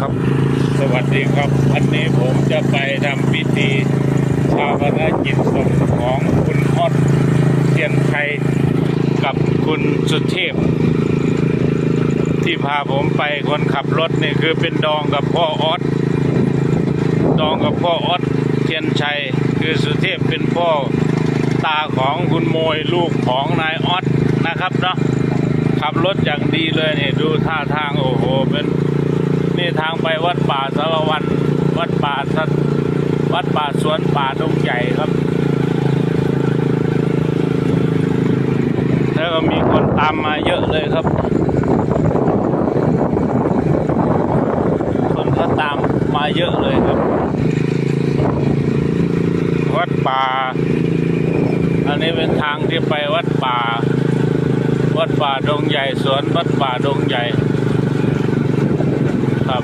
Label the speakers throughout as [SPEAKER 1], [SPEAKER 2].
[SPEAKER 1] ครับ
[SPEAKER 2] สวัสดีครับวันนี้ผมจะไปทำพิธีชาปนกิจศพของคุณออดเทียนไทยกับคุณสุเทพ ที่พาผมไปคนขับรถนี่คือเป็นดองกับพ่อออดดองกับพ่อออดเทียนชัย คือสุเทพเป็นพ่อตาของคุณโมยลูกของนายออดนะครับเนาะขับรถอย่างดีเลยเนี่ดูท่าทางโอ้โหเป็น ทางไปวัดป่าสารวัน วัดป่าสัตวัดป่าสวนป่าดงใหญ่ครับ แล้วก็มีคนตามมาเยอะเลยครับ คนก็ตามมาเยอะเลยครับ วัดป่า อันนี้เป็นทางที่ไปวัดป่า วัดป่าดงใหญ่สวนวัดป่าดงใหญ่ ครับ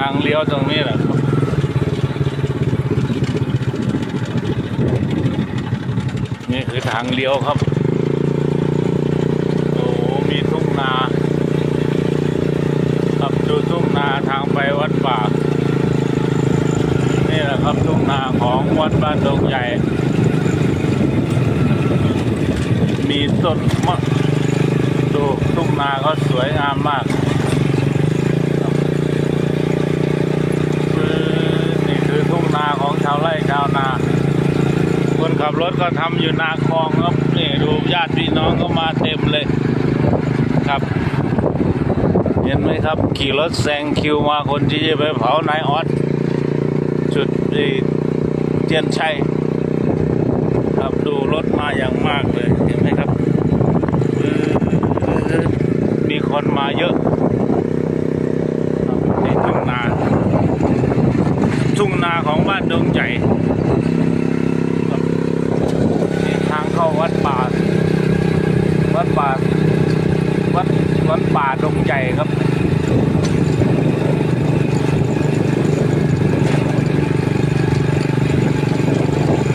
[SPEAKER 2] ทางเลี้ยวตรงนี้แหละครับนี่คือทางเลี้ยวครับ โอ้มีทุ่งนา ครับดูทุ่งนาทางไปวัดป่า นี่แหละครับทุ่งนาของวัดบ้านดงใหญ่ มีต้นมะดูทุ่งนาก็สวยงามมาก คือนี่คือทุ่งนาของชาวไร่ชาวนา คน ขับรถก็ทำอยู่นาคลองครับนี่ดูญาติพี่น้องก็มาเต็มเลยครับ เห็นไหมครับ ขี่รถแซงคิวมาคนที่จะไปเผานายออสจุดที่เทียนชัยครับดูรถมาอย่างมากเลยเห็นไหมครับอืมมีคนมาเยอะครับนี่ทุ่งนา ทุ่งนาของบ้านดงใหญ่ครับนี่ทางเข้าวัดป่า วัดป่า วัดวัดป่าดงใหญ่ครับ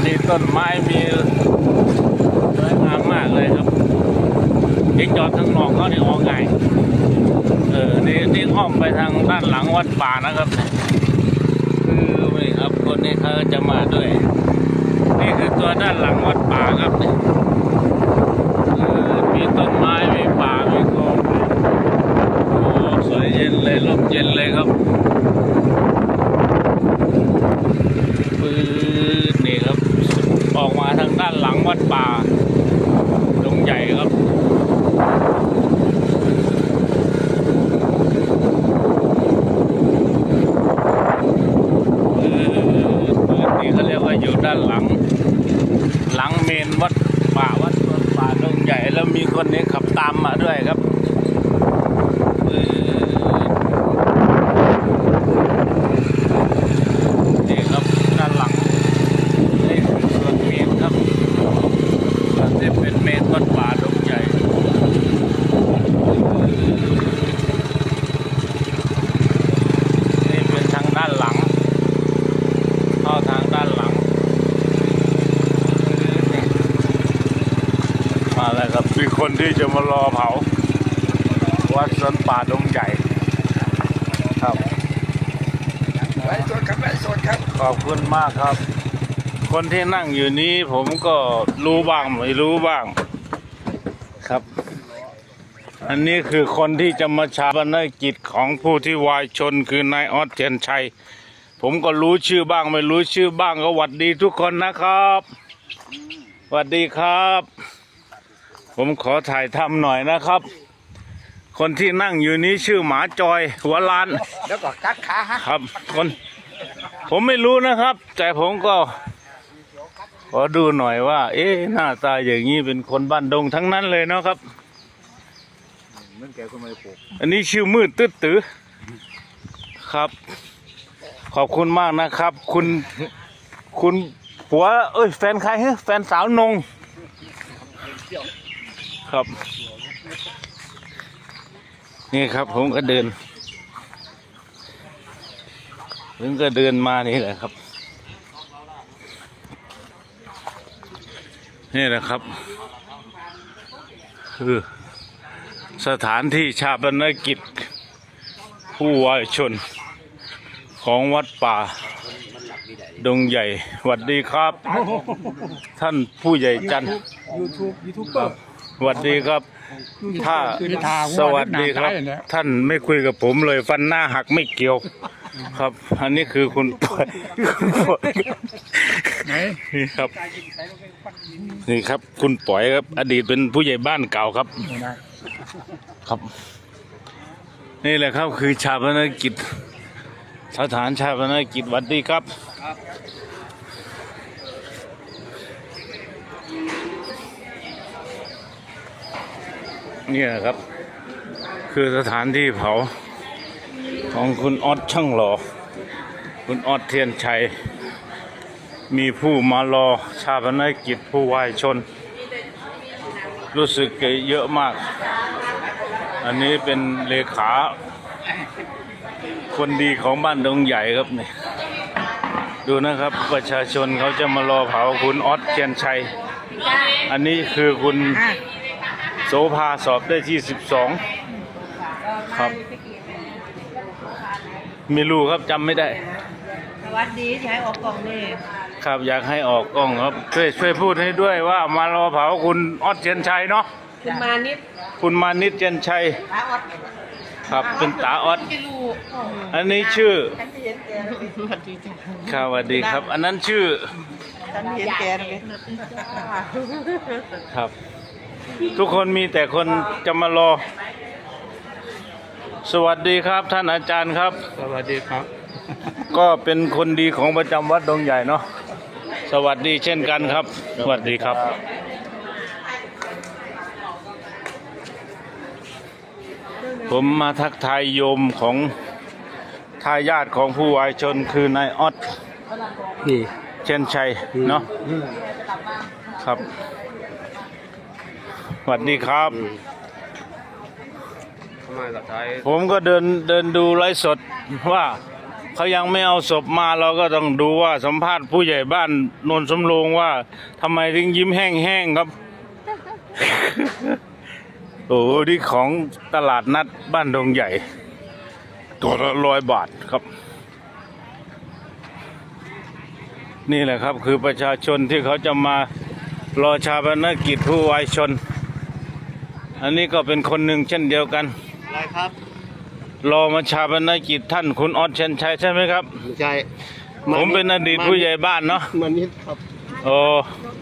[SPEAKER 2] นี่ ต้นไม้มีสวยงามมากเลยครับนี่จอดข้างนอกเขานี่ออกไงเออนี่นี่อ้อมไปทางด้านหลังวัดป่านะครับ คือนี่ครับคนนี้เขาจะมาด้วย นี่คือตัวด้านหลังวัดป่าครับนี่เออมีต้นไม้มีป่ามีโคลนโอ้สวยเย็นเลยลมเย็นเลยครับปืนนี่ครับ ออกมาทางด้านหลังวัดป่าตรงใหญ่ครับ คือพื้นที่เขาเรียกว่าอยู่ด้านหลัง หลังเมนวัดป่าวัดสวนป่าดงใหญ่แล้วมีคนนี้ขับตามมาด้วยครับคือนี่ครับด้านหลังนี่คือส่วนเมนครับส่วนที่เป็นเมนวัดป่าดงใหญ่ นี่เป็นทางด้านหลัง เข้าทางด้านหลัง มาแล้วครับมีคน ที่จะมารอเผา วัดสวนป่าดงใหญ่ครับ
[SPEAKER 3] ไลฟ์สดครับไลฟ์สดครับ
[SPEAKER 2] ขอบคุณมากครับ คนที่นั่งอยู่นี้ผมก็รู้บ้างไม่รู้บ้างครับ อันนี้คือคนที่จะมาชาปนกิจของผู้ที่วายชนคือนายออสเทียนชัย ผมก็รู้ชื่อบ้างไม่รู้ชื่อบ้างก็หวัดดีทุกคนนะครับหวัดดีครับ ผมขอถ่ายทำหน่อยนะครับ คนที่นั่งอยู่นี้ชื่อหมาจอย หัวลาน
[SPEAKER 3] แล้วก็กัดขาฮะ
[SPEAKER 2] ครับ คน ผมไม่รู้นะครับ แต่ผมก็ขอดูหน่อยว่า เอ๊ะหน้าตาอย่างนี้เป็นคนบ้านดงทั้งนั้นเลยเนาะครับ
[SPEAKER 3] นั่นแกก็ไม่ปลูก
[SPEAKER 2] อันนี้ชื่อมืดตึ๊ดตือครับ ขอบคุณมากนะครับ คุณคุณผัวเอ้ยแฟนใครฮะแฟนสาวนง ครับ นี่ครับผมก็เดินผมก็เดินมานี่แหละครับ นี่แหละครับ คือสถานที่ชาปนกิจ ผู้วายชน ของวัดป่า ดงใหญ่หวัดดีครับ ท่านผู้ใหญ่จันทร์
[SPEAKER 3] ยูทูบยูทูบเบอร์
[SPEAKER 2] สวัสดีครับ ถ้าสวัสดีครับ ท่านไม่คุยกับผมเลยฟันหน้าหักไม่เกี่ยว ครับ อันนี้คือคุณปอยคุณปอย
[SPEAKER 3] ไหน
[SPEAKER 2] นี่ครับ นี่ครับ คุณปอยครับ อดีตเป็นผู้ใหญ่บ้านเก่าครับ ครับ นี่แหละครับคือชาปนกิจสถานชาปนกิจหวัดดีครับ นี่แหละครับ คือสถานที่เผา ของคุณออดช่างหล่อ คุณออดเทียนชัย มีผู้มารอชาปนกิจผู้วายชน รู้สึกเยอะมาก อันนี้เป็นเลขา คนดีของบ้านดงใหญ่ครับเนี่ยดูนะครับประชาชนเขาจะมารอเผาคุณออสเทียนชัย อันนี้คือคุณ ภาสอบได้ที่12ครับ ไม่รู้ครับจำไม่ได้
[SPEAKER 1] สวัสดีที่ให้ออกกล่องนี่
[SPEAKER 2] ครับอยากให้ออกกล้องครับ ช่วยช่วยพูดให้ด้วยว่ามารอเผาคุณออสเทียนชัยเนาะ
[SPEAKER 1] คุณมานิด
[SPEAKER 2] คุณมานิดเทียนชัย
[SPEAKER 1] ตาออด
[SPEAKER 2] ครับเป็นตาออส
[SPEAKER 1] ไม่รู้
[SPEAKER 2] อันนี้ชื่อ
[SPEAKER 1] ฉันเห็นแกสวัสดีจ้ะ
[SPEAKER 2] ครับสวัสดีครับ อันนั้นชื่อ
[SPEAKER 1] ฉันเห็นแกเลย
[SPEAKER 2] ครับ ทุกคนมีแต่คนจะมารอ สวัสดีครับท่านอาจารย์ครับ
[SPEAKER 3] สวัสดีครับ
[SPEAKER 2] ก็เป็นคนดีของประจำวัดดงใหญ่เนาะสวัสดีเช่นกันครับ สวัสดีครับ ผมมาทักทายโยมของทายาทของผู้วายชนคือนายออด
[SPEAKER 3] นี่
[SPEAKER 2] เช่นชัยเนาะครับ สวัสดีครับ
[SPEAKER 3] ทำไมล่ะไทย
[SPEAKER 2] ผมก็เดินเดินดูไลฟ์สดว่า เขายังไม่เอาศพมาเราก็ต้องดูว่าสัมภาษณ์ผู้ใหญ่บ้านโนนสำโรงว่าทำไมถึงยิ้มแห้งๆครับ โอ้โหนี่ของตลาดนัดบ้านดงใหญ่ ตัวละร้อยบาทครับ นี่แหละครับคือประชาชนที่เขาจะมารอชาปนกิจผู้วายชน อันนี้ก็เป็นคนหนึ่งเช่นเดียวกัน
[SPEAKER 3] อะไรครับ
[SPEAKER 2] รอมาชาปนกิจท่านคุณออดเชนชัยใช่ไหมครับ
[SPEAKER 3] ไม่ใช่
[SPEAKER 2] ผมเป็นอดีตผู้ใหญ่บ้านเนาะ
[SPEAKER 3] มันนิดครับ
[SPEAKER 2] โอ้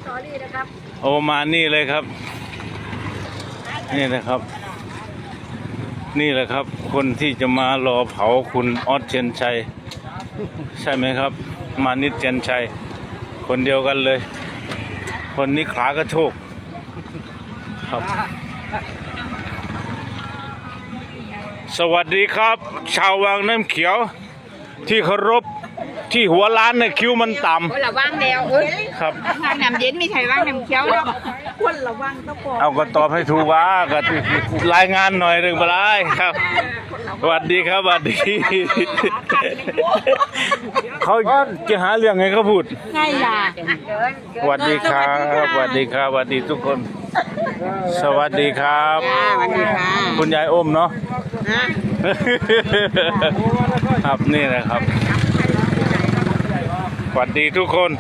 [SPEAKER 1] สอรี่นะครับ
[SPEAKER 2] โอมานี่เลยครับ นี่นะครับ นี่แหละครับ คนที่จะมารอเผาคุณออดเชนชัย ใช่ไหมครับ มานิดเชนชัย คนเดียวกันเลย คนนี้ขากระโชกครับ สวัสดีครับ ชาววังน้ำเขียว ที่เคารพที่หัวร้านเนี่ยคิ้วมันต่
[SPEAKER 1] คนละว่างแนวเอ้ยำ
[SPEAKER 2] ครับ
[SPEAKER 1] ว่างน้ำเย็นไม่ใช่ว่างน้ำเขียวหรอกคนละว่างต้องบอก
[SPEAKER 2] เอาก็ตอบให้ถูกว่าก็รายงานหน่อยหนึ่งไปเลยครับสวัสดีครับสวัสดี เขาจะหาเรื่องไงเขาพูด
[SPEAKER 1] ไงล่ะ
[SPEAKER 2] สวัสดีครับสวัสดีครับสวัสดีทุกคน สวัสดีครับ
[SPEAKER 1] สวัสดีค่ะ
[SPEAKER 2] คุณยายอ้มเนาะ
[SPEAKER 1] ฮะ
[SPEAKER 2] ครับนี่นะครับสวัสดีทุกคน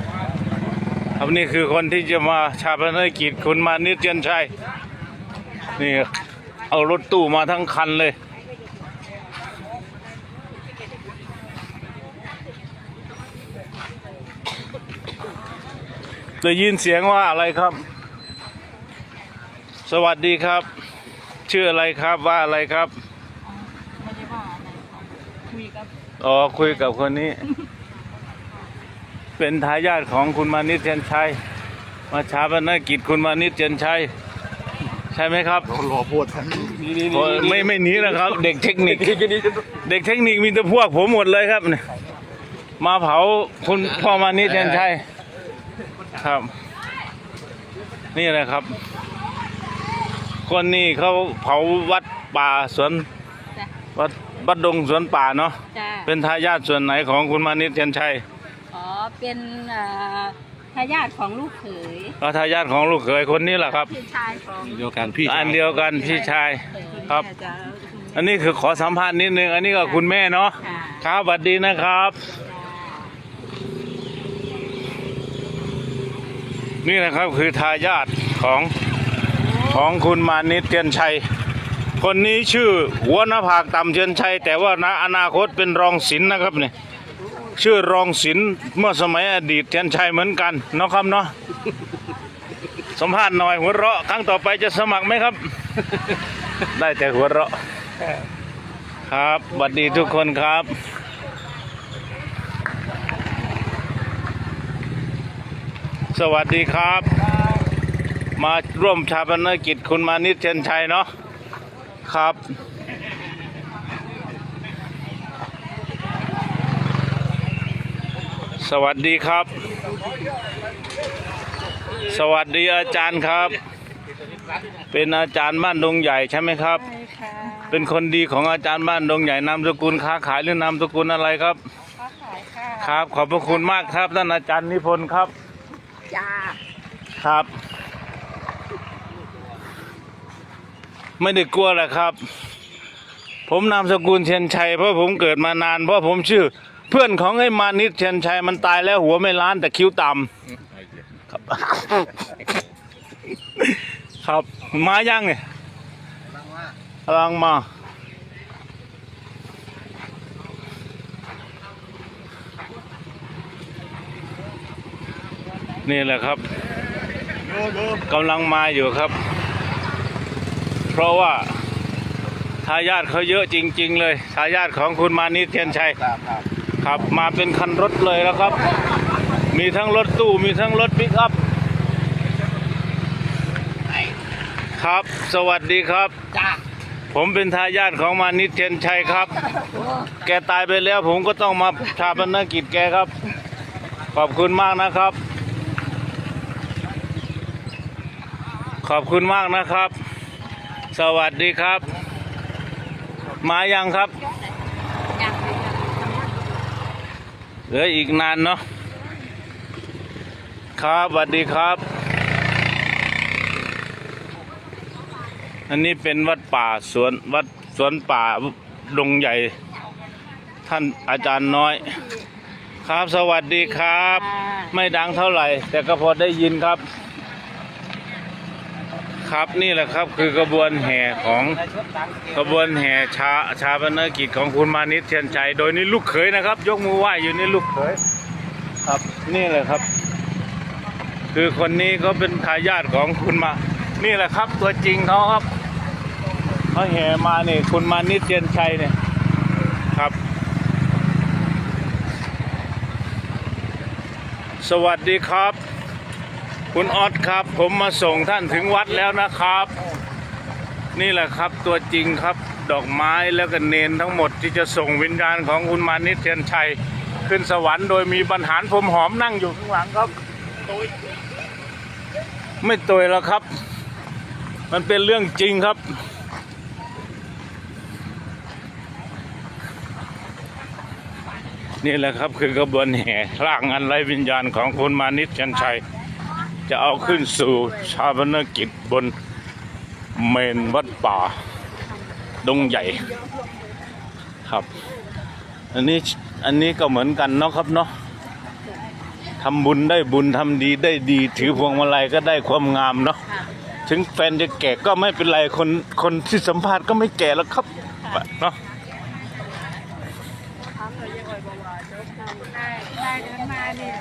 [SPEAKER 2] ครับนี่คือคนที่จะมาชาปนกิจคุณมานิดเจียนชัยนี่เอารถตู้มาทั้งคันเลย ได้ยินเสียงว่าอะไรครับ สวัสดีครับ ชื่ออะไรครับว่าอะไรครับ
[SPEAKER 1] ไม่ได้ว่าอะไรคุยกับ
[SPEAKER 2] อ๋อคุยกับคนนี้ เป็นทายาทของคุณมานิดเจนชัยมาชาปนกิจคุณมานิดเจนชัยใช่ไหมครับ
[SPEAKER 3] รอพูดทันนี่
[SPEAKER 2] โอ้ยไม่ไม่หนีนะครับ เด็กเทคนิคเด็กเทคนิคมีแต่พวกผมหมดเลยครับเนี่ยมาเผาคุณพ่อมานิดเจนชัยครับ นี่แหละครับ คนนี้เขาเผาวัดป่าสวนวัดวัดดงสวนป่าเนาะ
[SPEAKER 4] จ้า
[SPEAKER 2] เป็นทายาทส่วนไหนของคุณมานิดเทียนชัย
[SPEAKER 4] อ๋อเป็นเอ่อทายาทของลูกเขย
[SPEAKER 2] ก็ทายาทของลูกเขยคนนี้แหละครับ
[SPEAKER 4] พี่ชายของ
[SPEAKER 3] เดียวกันพี่
[SPEAKER 2] อันเดียวกันพี่ชาย ครับ
[SPEAKER 4] จะ
[SPEAKER 2] อันนี้คือขอสัมภาษณ์นิดนึง อันนี้ก็คุณแม่เนาะ
[SPEAKER 4] ค่ะ
[SPEAKER 2] ครับสวัสดีนะครับ นี่นะครับคือทายาทของ ของคุณมานิตเทียนชัย คนนี้ชื่อหัวน้าผากต่ำเทียนชัย แต่ว่าณอนาคตเป็นรองศิลป์นะครับเนี่ยชื่อรองศิลเมื่อสมัยอดีตเทียนชัยเหมือนกันเนาะครับเนาะสัมภาษณ์หน่อยหัวเราะครั้งต่อไปจะสมัครไหมครับ ได้แต่หัวเราะ ครับสวัสดีทุกคนครับสวัสดีครับ มาร่วมชาปนกิจคุณมานิตเทียนชัยเนาะครับ สวัสดีครับ สวัสดีอาจารย์ครับ เป็นอาจารย์บ้านดงใหญ่ใช่ไหมครับ
[SPEAKER 4] ใช่ค่ะ
[SPEAKER 2] เป็นคนดีของอาจารย์บ้านดงใหญ่นามสกุลค้าขายหรือนามสกุลอะไรครับ
[SPEAKER 4] ค้าขายค่ะ
[SPEAKER 2] ครับ ขอบพระคุณมากครับท่านอาจารย์นิพนธ์ครับ
[SPEAKER 1] จ้า
[SPEAKER 2] ครับ ไม่ได้กลัวแหละครับ ผมนามสกุลเทียนชัยเพราะผมเกิดมานาน เพราะผมชื่อ เพื่อนของไอ้มานิดเทียนชัยมันตายแล้วหัวไม่ล้านแต่คิ้วต่ำครับ ครับมายังเนี่ยกำลังมานี่แหละครับกำลังมาอยู่ครับ เพราะว่าทายาทเขาเยอะจริง ๆ เลยทายาทของคุณมานิดเทียนชัย
[SPEAKER 3] ครับครับ
[SPEAKER 2] ครับมาเป็นคันรถเลยแล้วครับ มีทั้งรถตู้มีทั้งรถปิกอัพครับ สวัสดีครับ
[SPEAKER 1] จ้า
[SPEAKER 2] ผมเป็นทายาทของมานิดเทียนชัยครับ แกตายไปแล้วผมก็ต้องมาชาปนกิจแกครับ ขอบคุณมากนะครับ ขอบคุณมากนะครับ สวัสดีครับ มายังครับ
[SPEAKER 4] เห
[SPEAKER 2] ลืออีกนานเนาะครับสวัสดีครับ อันนี้เป็นวัดป่าสวนวัดสวนป่าดงใหญ่ ท่านอาจารย์น้อย ครับสวัสดีครับ ไม่ดังเท่าไหร่ แต่ก็พอได้ยินครับ ครับนี่แหละครับคือกระบวนแห่ของกระบวนแห่ชาชาปนกิจของคุณมานิตเทียนชัยโดยนี่ลูกเขยนะครับ ยกมือไหว้อยู่นี่ลูกเขยครับนี่แหละครับ คือคนนี้ก็เป็นทายาทของคุณมา นี่แหละครับ ตัวจริงเขาครับเขาแห่มาเนี่ยคุณมานิตเทียนชัยเนี่ยครับ สวัสดีครับ คุณออสครับ ผมมาส่งท่านถึงวัดแล้วนะครับ นี่แหละครับตัวจริงครับดอกไม้แล้วก็เนนทั้งหมดที่จะส่งวิญญาณของคุณมานิตเทียนชัย ขึ้นสวรรค์โดยมีบรรหารพรมหอมนั่งอยู่ข้างหลังครับ ไม่ตวยแล้วครับ มันเป็นเรื่องจริงครับนี่แหละครับคือกระบวนแห่ร่างอันไรวิญญาณของคุณมานิตชันชัย จะเอาขึ้นสู่ชาปนกิจบนเมนวัดป่า ดงใหญ่ครับอันนี้อันนี้ก็เหมือนกันเนาะครับเนาะทำบุญได้บุญทำดีได้ดี ถือพวงมาลัยก็ได้ความงามเนาะถึงแฟนจะแก่ก็ไม่เป็นไรคนคนที่สัมภาษณ์ก็ไม่แก่แล้วครับเนาะ
[SPEAKER 4] ได้ได้เดินมาเนี่ย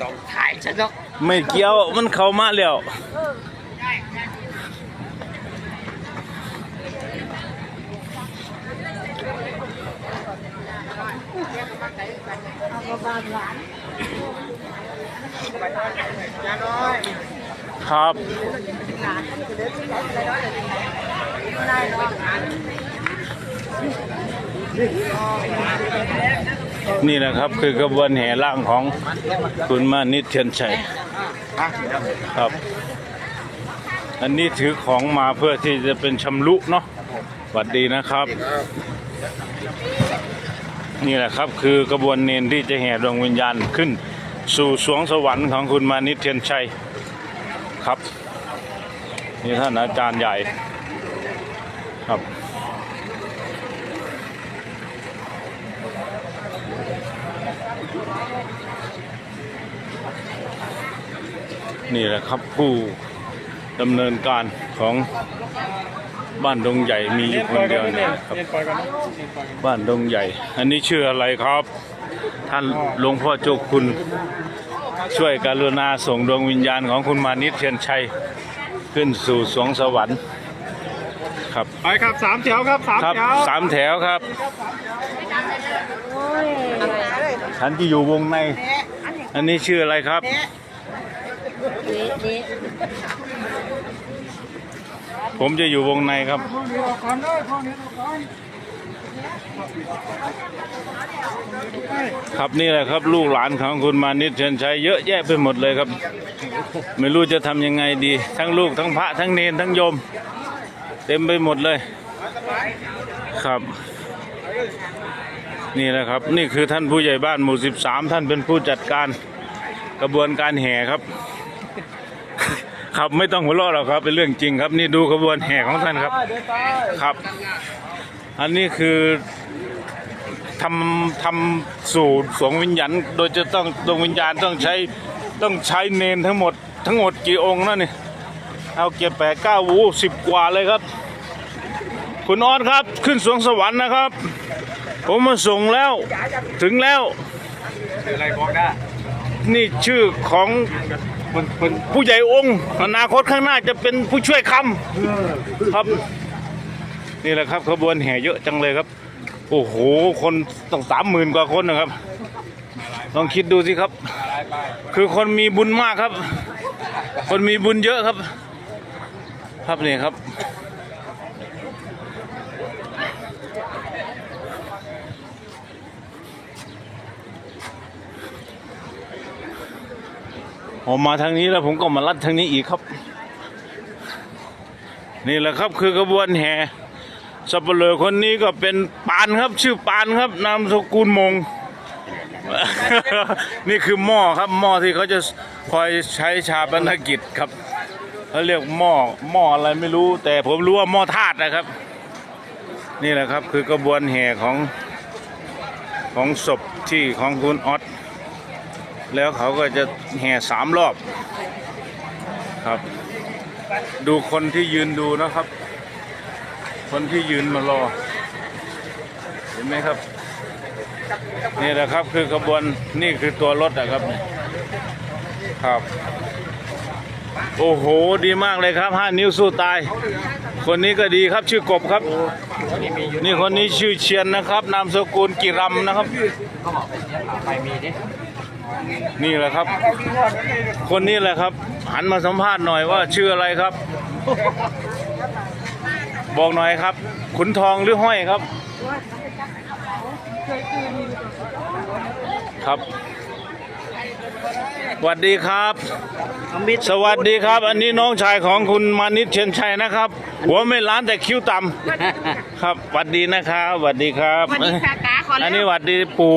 [SPEAKER 1] ต้องถ่ายฉันเนาะ
[SPEAKER 2] ไม่เกี่ยวมันเข้ามาแล้วครับนี่ แหละครับคือกระบวนแห่ร่างของคุณมานิตเทียนชัยครับ อันนี้ถือของมาเพื่อที่จะเป็นชำรุเนาะสวัสดีนะครับ นี่แหละครับคือกระบวนเนนที่จะแห่ดวงวิญญาณขึ้น สู่สวงสวรรค์ของคุณมานิตเทียนชัยครับ นี่ท่านอาจารย์ใหญ่ครับ นี่แหละครับผู้ดำเนินการของบ้านดงใหญ่มีอยู่คนเดียวเนี่ยครับบ้านดงใหญ่ อันนี้ชื่ออะไรครับ ท่านหลวงพ่อเจ้าคุณ ช่วยกรุณาส่งดวงวิญญาณของคุณมานิตเทียนชัย ขึ้นสู่สวงสวรรค์ครับ
[SPEAKER 3] ไปครับสามแถวครับสาม
[SPEAKER 2] ครับ
[SPEAKER 3] แถว
[SPEAKER 2] สามแถวครับฉันที่อยู่วงใน อันนี้ชื่ออะไรครับ
[SPEAKER 4] เละ
[SPEAKER 2] ผมจะอยู่วงในครับ ครับนี่แหละครับ ลูกหลานของคุณมานิตเทียนชัยเยอะแยะไปหมดเลยครับ ไม่รู้จะทำยังไงดี ทั้งลูกทั้งพระทั้งเนนทั้งโยม เต็มไปหมดเลย ครับ นี่แหละครับ นี่คือท่านผู้ใหญ่บ้านหมู่ 13 ท่านเป็นผู้จัดการกระบวนการแห่ครับ ครับไม่ต้องหัวเราะหรอกครับ เป็นเรื่องจริงครับ นี่ดูขบวนแห่ของท่านครับครับ อันนี้คือทำทำสู่สวงวิญญาณโดยจะต้องดวงวิญญาณต้องใช้ต้องใช้เนนทั้งหมด ทั้งหมดกี่องค์นั่นนี่เอาเก็บแปดเก้าวูสิบกว่าเลยครับ คุณออสครับขึ้นสวงสวรรค์นะครับ ผมมาส่งแล้วถึงแล้ว
[SPEAKER 3] อะไรบอกได้
[SPEAKER 2] นี่ชื่อของ
[SPEAKER 3] มันมัน
[SPEAKER 2] ผู้ใหญ่องค์อนาคตข้างหน้าจะเป็นผู้ช่วยคำครับ นี่แหละครับขบวนแห่เยอะจังเลยครับ โอ้โห คนต้องสามหมื่นกว่าคนนะครับ ลองคิดดูสิครับ คือคนมีบุญมากครับ คนมีบุญเยอะครับ ครับนี่ครับ ผมมาทางนี้แล้วผมก็มาลัดทางนี้อีกครับ นี่แหละครับคือกระบวนแห่สับเปลือคนนี้ก็เป็นปานครับ ชื่อปานครับ นามสกุลมง นี่คือหม้อครับหม้อที่เขาจะคอยใช้ชาปนกิจครับเขาเรียกหม้อหม้ออะไรไม่รู้ แต่ผมรู้ว่าหม้อธาตุนะครับ นี่แหละครับคือกระบวนแห่ของของศพที่ของคุณออส แล้วเขาก็จะแห่สามรอบครับ ดูคนที่ยืนดูนะครับ คนที่ยืนมารอ เห็นไหมครับ นี่แหละครับคือกระบวนนี่คือตัวรถนะครับครับ โอ้โหดีมากเลยครับห้านิ้วสู้ตาย คนนี้ก็ดีครับชื่อกบครับ นี่คนนี้ชื่อเชียนนะครับ นามสกุลกิรัมนะครับ นี่แหละครับ คนนี้แหละครับ หันมาสัมภาษณ์หน่อยว่าชื่ออะไรครับ บอกหน่อยครับ ขุนทองหรือห้อยครับ ครับสวัสดีครับ สวัสดีครับ อันนี้น้องชายของคุณมานิตเชียนชัยนะครับ หัวไม่ล้านแต่คิ้วต่ำครับสวัสดีนะครับสวัสดีครับ
[SPEAKER 1] สวัสดีค่ะตาขอ
[SPEAKER 2] อั
[SPEAKER 1] แล้
[SPEAKER 2] น
[SPEAKER 1] ว
[SPEAKER 2] นี้หวัดดีปู่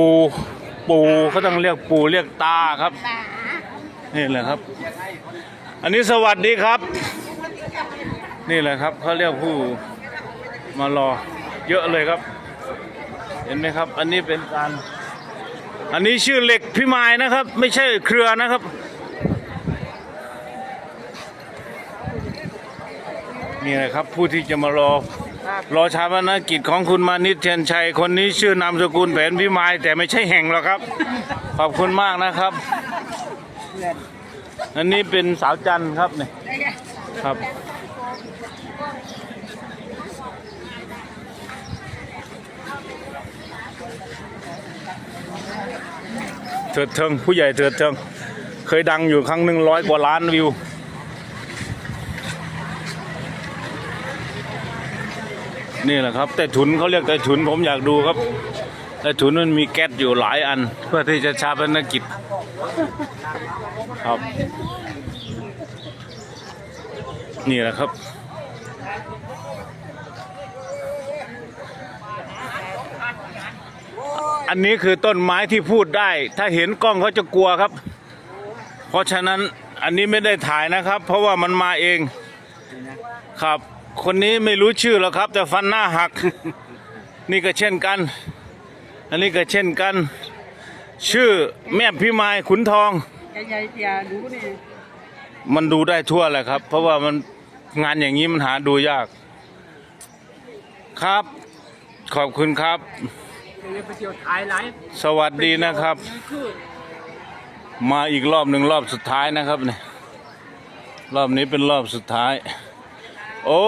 [SPEAKER 2] ปูเขาต้องเรียกปูเรียกตาครับ นี่แหละครับ อันนี้สวัสดีครับ นี่แหละครับเขาเรียกผู้มารอ เยอะเลยครับ เห็นไหมครับ อันนี้เป็นการ อันนี้ชื่อเหล็กพิมายนะครับ ไม่ใช่เครือนะครับนี่แหละครับผู้ที่จะมารอ รอชาปนกิจของคุณมานิตเทียนชัย คนนี้ชื่อนามสกุลแผนพิมาย แต่ไม่ใช่แห่งหรอกครับ ขอบคุณมากนะครับ อันนี้เป็นสาวจันทร์ครับเนี่ยครับเถิดเทิงผู้ใหญ่เถิดเทิง เคยดังอยู่ครั้งหนึ่งร้อยกว่าล้านวิว นี่แหละครับ แต่ถุนเขาเรียกแต่ถุนผมอยากดูครับ แต่ถุนมันมีแก๊สอยู่หลายอัน เพื่อที่จะชาปนกิจครับ นี่แหละครับอันนี้คือต้นไม้ที่พูดได้ ถ้าเห็นกล้องเขาจะกลัวครับ เพราะฉะนั้นอันนี้ไม่ได้ถ่ายนะครับ เพราะว่ามันมาเอง ครับ คนนี้ไม่รู้ชื่อแล้วครับ แต่ฟันหน้าหัก นี่ก็เช่นกัน อันนี้ก็เช่นกัน ชื่อแม่พิมายขุนทอง
[SPEAKER 1] ใหญ่ๆอย่าดูนี่
[SPEAKER 2] มันดูได้ทั่วแหละครับ เพราะว่ามันงานอย่างนี้มันหาดูยาก ครับ ขอบคุณครับ
[SPEAKER 1] ไปเที่ยวถ่ายไลฟ์
[SPEAKER 2] สวัสดีนะครับมาอีกรอบหนึ่งรอบสุดท้ายนะครับเนี่ยรอบนี้เป็นรอบสุดท้าย โอ้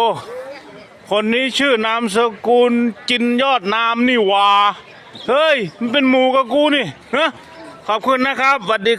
[SPEAKER 2] คนนี้ชื่อนามสกุลจินยอดนามนี่หว่า เฮ้ย มันเป็นหมูกับกูนี่ฮะขอบคุณนะครับสวัสดี